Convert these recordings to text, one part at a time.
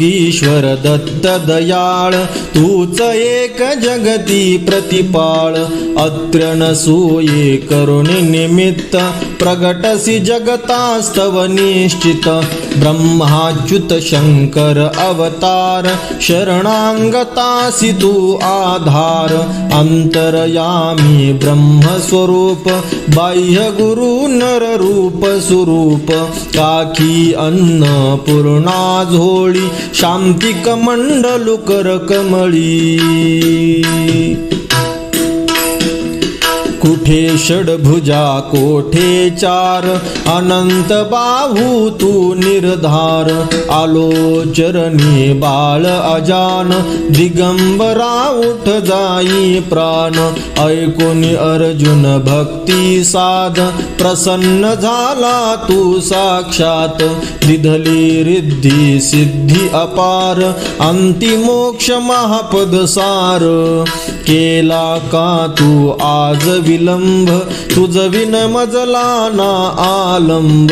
योगीश्वर दत्त दयाळ तूच एक जगती प्रतिपाळ. अत्र सूये करुणी निमित्त प्रगटसी जगतास्तव निश्चित. ब्रह्माच्युत शंकर अवतार शरणांगतासी तू आधार। अंतरयामी ब्रह्मस्वरूप बाह्य गुरु नर रूप स्वरूप। काखी अन्न पूर्णा झोळी शांतिक मंडलुकर कमळी कुठे षडभुजा कोठे चार? अनंत बाहू तू निर्धार। आलोचरणी बाळ अजान। दिगंबरा उठ जाई प्राण। ऐकून अर्जुन भक्ती साध। प्रसन्न झाला तू साक्षात। दिधली रिद्धी सिद्धी अपार। अंतिमोक्ष महापद सार। केला का तू आज विलंब? तुझ विन मजला ना आलंब.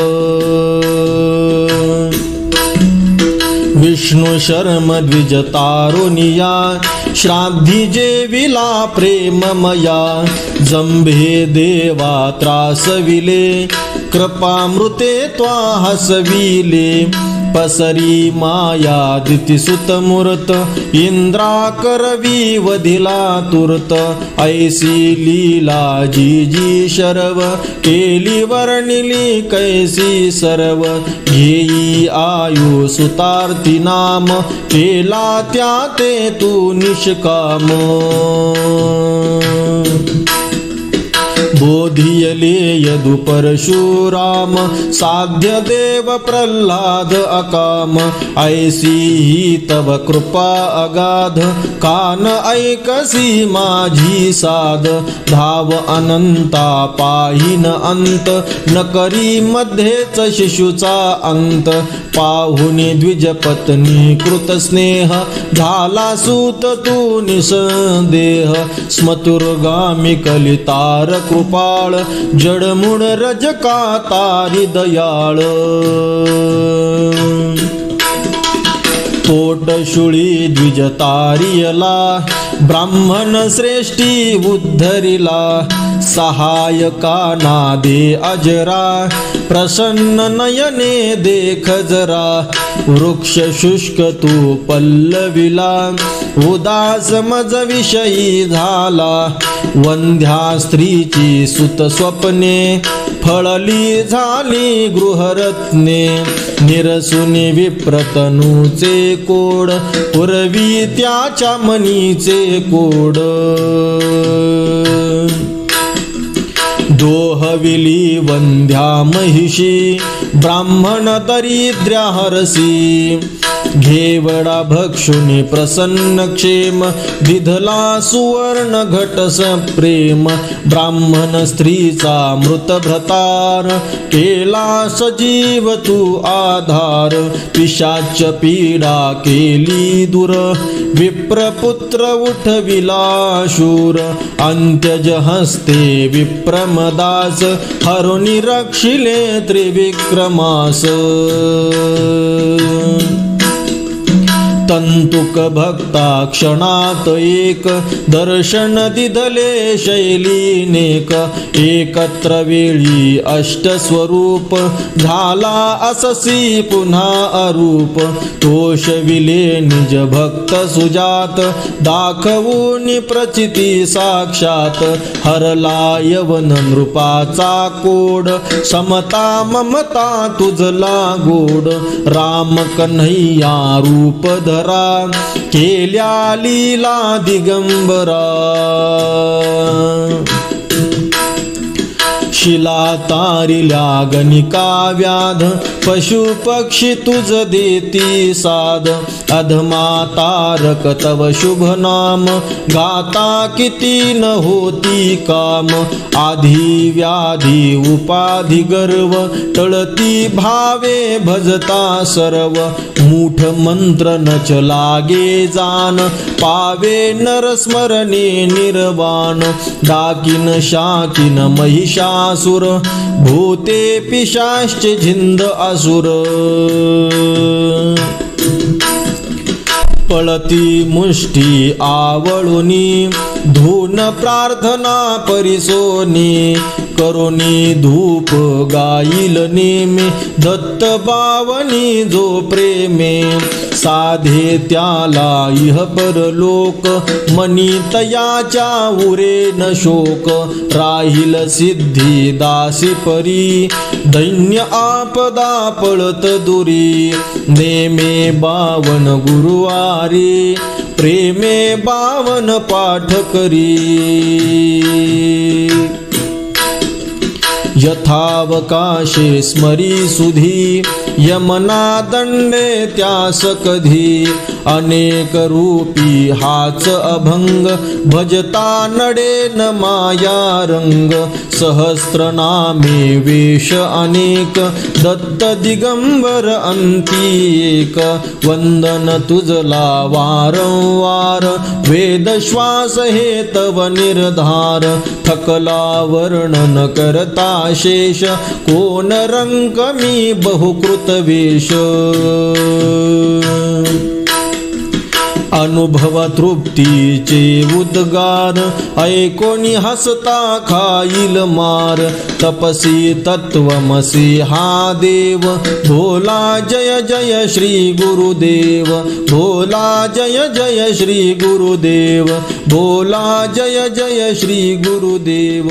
विष्णू शर्म द्विज तारुनिया श्राद्धी जेविला प्रेममया. जंभे देवा त्रासविले कृपामृते त्वा हसविले. पसरी माया दितिसुत मूर्त इंद्रा करवी वधिला तुर्त ऐसी लीला जी जी शरव केली वर्णिली कैसी सर्व घेई आयु सुतार्थी नाम केला त्या ते तू निष्काम। बोधियलेयदु परशुराम साध्य देव प्रल्हाद अकाम। ऐसी ही तव कृपा अगाध कान ऐकसी माझी साध। धाव अनंता पाहिन अंत न करी मध्येच शिशुचा अंत। पाहुनी द्विज पत्नी कृत स्नेह झाला सूत तू निसंदेह। स्मतुर्गामी कलितार कृपाळ जडमुड रजका तारी दयाळ. पोटशुळी द्विज तारियला ब्राह्मण श्रेष्ठी उद्धरिला सहायका नादे अजरा प्रसन्न नयने देख जरा वृक्ष शुष्क तू पल्लविला. उदास मज विषयी झाला. वंध्या स्त्रीची सुत स्वप्ने फळली झाली गृहरत्ने. निरसुनी विप्रतनूचे कोड पुरवी त्याच्या मनीचे कोड. दोहविली वंध्या महिषी ब्राह्मण दरिद्र्या हरसी. घेवडा भक्षुनी प्रसन्न क्षेम दिधला सुवर्ण घटस प्रेम ब्राह्मण स्त्रीचा मृत भ्रतार केला सजीव तू आधार पिशाच पीडा केली दूर विप्रपुत्र उठविला शूर अंत्यज हस्ते विप्रमदास हरुणी रक्षिले त्रिविक्रमास. तंतुक भक्ता क्षणात एक दर्शन दिधले शैलीनेक एकत्र वेळी अष्टस्वरूप झाला अससी पुन्हा अरूप तोषविले निज भक्त सुजात दाखवून प्रचिती साक्षात हरला यवन नृपाचा कोड समता ममता तुझला गोड राम कन्हैया रूप धरा केल्या लीला दिगंबरा. शिला तारिल्या गणिका व्याध? पशु पक्षी तुझ देती साध. अधमा तारक तव शुभ नाम. गाता किती न होती काम. आधी व्याधी उपाधी गर्व. टळती भावे भजता सर्व. मूठ मंत्र नच लागे जान. पावे नरस्मरणे निर्वाण. डाकिन शाकिन महिषा असुर भूते पिशाश्च झिंद असुर. पळती मुष्टी आवळुनी धून प्रार्थना परिसोनी करोनी धूप गाईल नेमे दत्त पावनी जो प्रेमे. साधे त्याला इह परलोक मनी तयाच्या उरे न शोक. राहील सिद्धी दासी परी दैन्य आपदा पळत दुरी. नेमे बावन गुरुवारी प्रेमे बावन पाठ करी. यथावकाशे स्मरी सुधी यमना दंडे त्यास कधी अनेक रूपी हाच अभंग भजता नडे न माया रंग सहस्त्रनामे वेश अनेक दत्त दिगंबर अंती एक वंदन तुझला वारंवार वेद श्वास हे तव निर्धार थकला वर्णन करता शेष कोण रङ्गमी बहुकृतवेश अनुभव तृप्तीचे उद्गार ऐकोनी हसता खाईल मार. तपसी तत्वमसी हा देव. भोला जय जय श्री गुरुदेव. भोला जय जय श्री गुरुदेव. भोला जय जय श्री गुरुदेव.